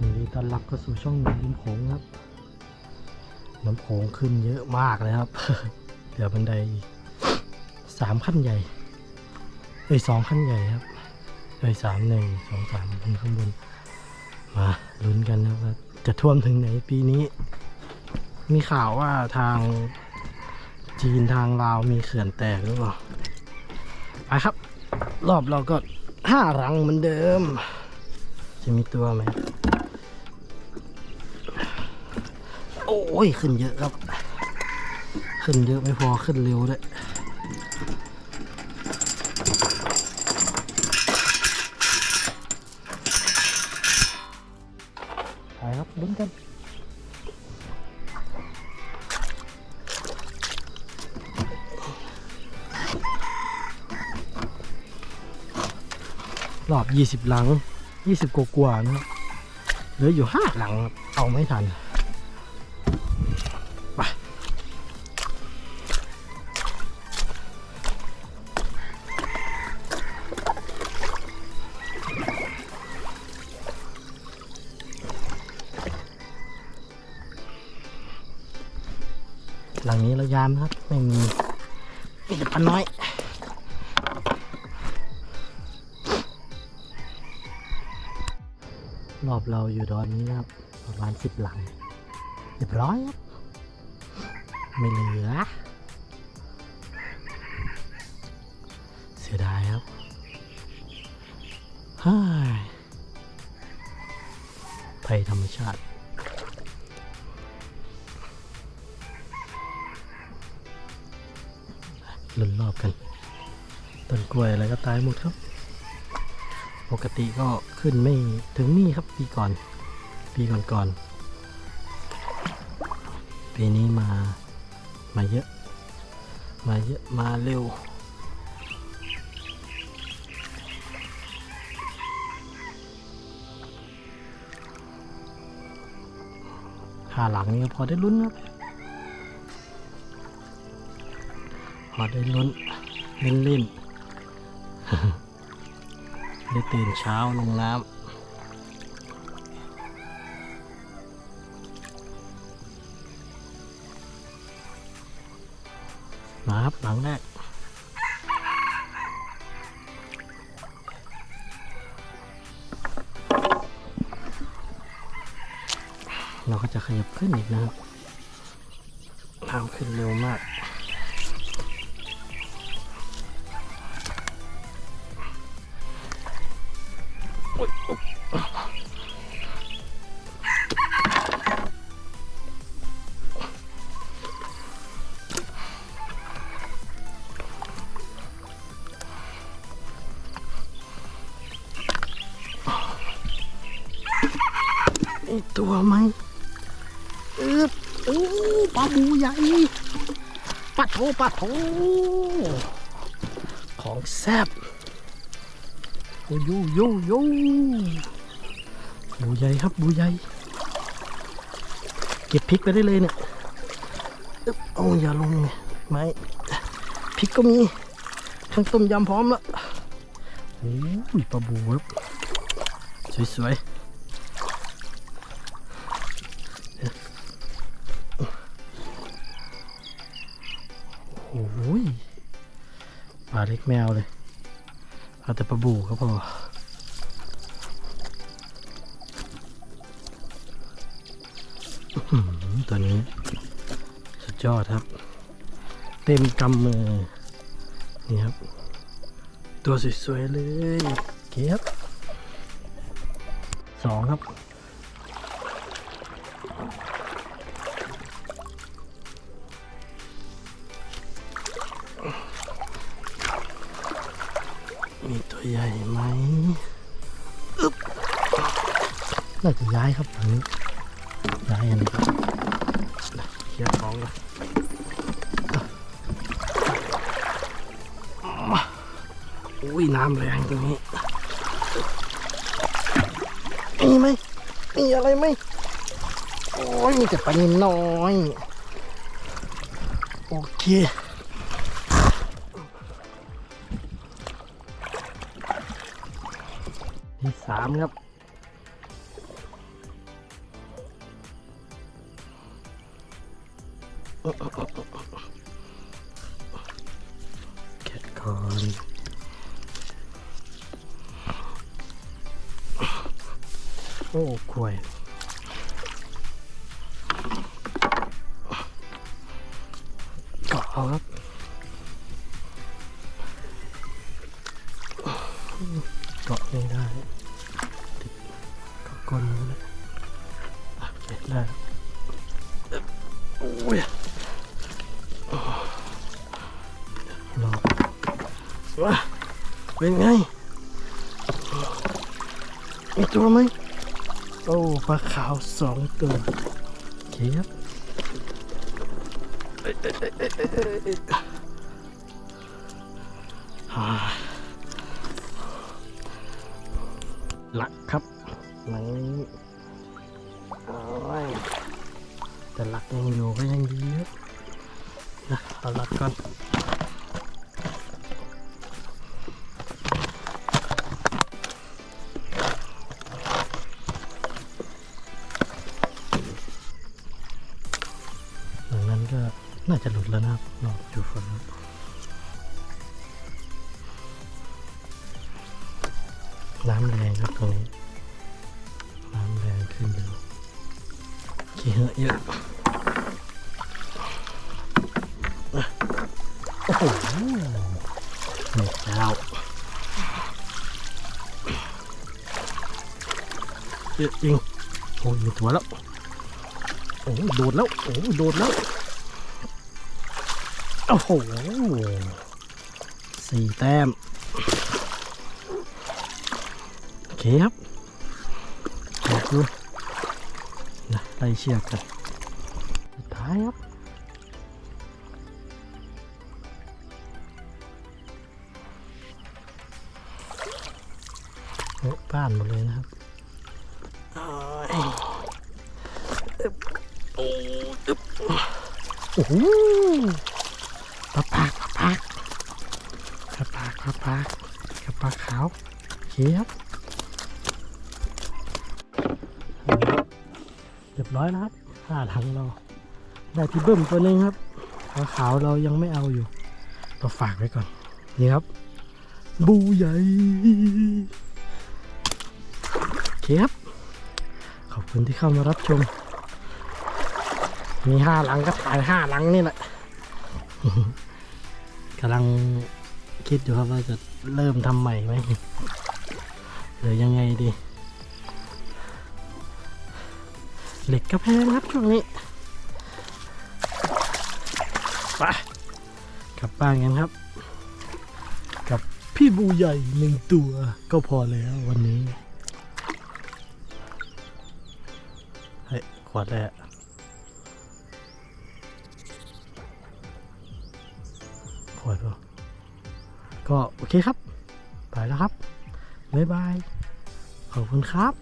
ยินดีต้อนรับเข้าสู่ช่องหนุ่มริมโขงครับน้ำโขงขึ้นเยอะมากเลยครับเดี๋ยวบันไดสามขั้นใหญ่เอ้ยสองขั้นใหญ่ครับเอ้ยสามหนึ่งสองสามบนข้างบนมาลุ้นกันนะว่าจะท่วมถึงไหนปีนี้ มีข่าวว่าทางจีนทางลาวมีเขื่อนแตกหรือเปล่าไปครับ รอบเราก็ห้ารังเหมือนเดิม จะมีตัวไหม อ้ยขึ้นเยอะครับ ขึ้นเยอะไม่พอขึ้นเร็วด้วยไปครับลุ้นกันรอบ 20 หลัง 20 กว่าๆนะครับเหลืออยู่ 5 หลัง เอาไม่ทัน หลังนี้เรายามครับ ไม่มีมีแต่ปลาน้อย รอบเราอยู่ดอนนี้ครับ ประมาณสิบหลังเรียบร้อยครับ ไม่เหลือ เสียดายครับฮ่ายภัยธรรมชาติ ลุ้นรอบกันต้นกล้วยอะไรก็ตายหมดครับ ปกติก็ขึ้นไม่ถึงนี่ครับปีก่อน ปีก่อนก่อนๆปีนี้มามาเยอะ มาเยอะมาเร็วหาหลังนี้พอได้ลุ้นครับ อได้ลุ้นเล่นเล่นได้ตื่นเช้าลงน้ำมาครับหลังแรกเราก็จะขยับขึ้นอีกนะครับน้ำขึ้นเร็วมาก อีกตัวไหมเออโอ้ปลาบูใหญ่ปลาโถปลาโถของแซ่บโอ้ยโยโยบูใหญ่ครับบูใหญ่เก็บพริกไปได้เลยเนี่ยเอาอย่าลงเนี่ยไม่พริกก็มีทั้งต้มยำพร้อมแล้วโอ้ยปลาบูครับสวยๆ กแมวเลย เอาแต่ปลาบูก็พออื้อหือตัวนี้ สุดยอดครับ เต็มกำมือ นี่ครับ ตัวสวยๆเลยเก็บสองครับ ใหญ่ไหมอึ๊บน่าจะย้ายครับฝั่งนี้ย้ายอันนี้ครับเคลียร์ของก่อนอุ้ยน้ำแรงตรงนี้มีไหมมีอะไรไหมโอ้ยมีแต่ปลานินน้อย โอเค สามครับ เก็ดคอนโอ้กล้วยเกาะเอาครับเกาะไม่ได้ กาะก้นนี่แหละโอเคได้แล้วโอ้ยรอว้าเป็นไงมีตัวไหมโอ้ปลาขาวสองตัวโอเคครับเอ้ยเอ้ยเอ้ยเอ้ยเอ้ยเอ้ยเอ้ยอ่าหลักครับ หลังนี้โอ้ยแต่หลักยังอยู่ก็ยังดีครับนะเอาหลักก่อนหลังนั้นก็น่าจะหลุดแล้วนะครับลองดูฝนครับน้ำแรงครับตรงนี้ ขึ้นอยู่ขี้เหอะเยอะโอ้โหเม็ดเจ้าเยอะจริงโอ้ยมีตัวแล้ว โอ้โดดแล้ว โอ้โดดแล้ว โอ้โหสี่แต้ม โอเคครับเดี๋ยวดู นะไล่เชือกกันสุดท้ายครับโอ้บ้านหมดเลยนะครับอ้ยอึ๊บโอ้อึ๊บโอ้โหปลาปากปลาปากปลาปากปลาปากกับปลาขาวเคครั บร้อยแล้วครับห้าถังเรา ได้พี่เบิ้มตัวนึงครับขาวเรายังไม่เอาอยู่ เราฝากไว้ก่อน นี่ครับ บูใหญ่เคครับ ขอบคุณที่เข้ามารับชม มีห้าหลังก็ถ่ายห้าหลังนี่แหละกำลังคิดอยู่ครับว่าจะเริ่มทำใหม่ไหมหรือยังไงดี เหล็กกระแพงครับช่วงนี้ไปกลับบ้านกันครับ กับพี่บูใหญ่หนึ่งตัวก็พอแล้ววันนี้เฮ้ยขวดเลยอะขวดวะก็โอเคครับ ไปแล้วครับ บ๊ายบาย ขอบคุณครับ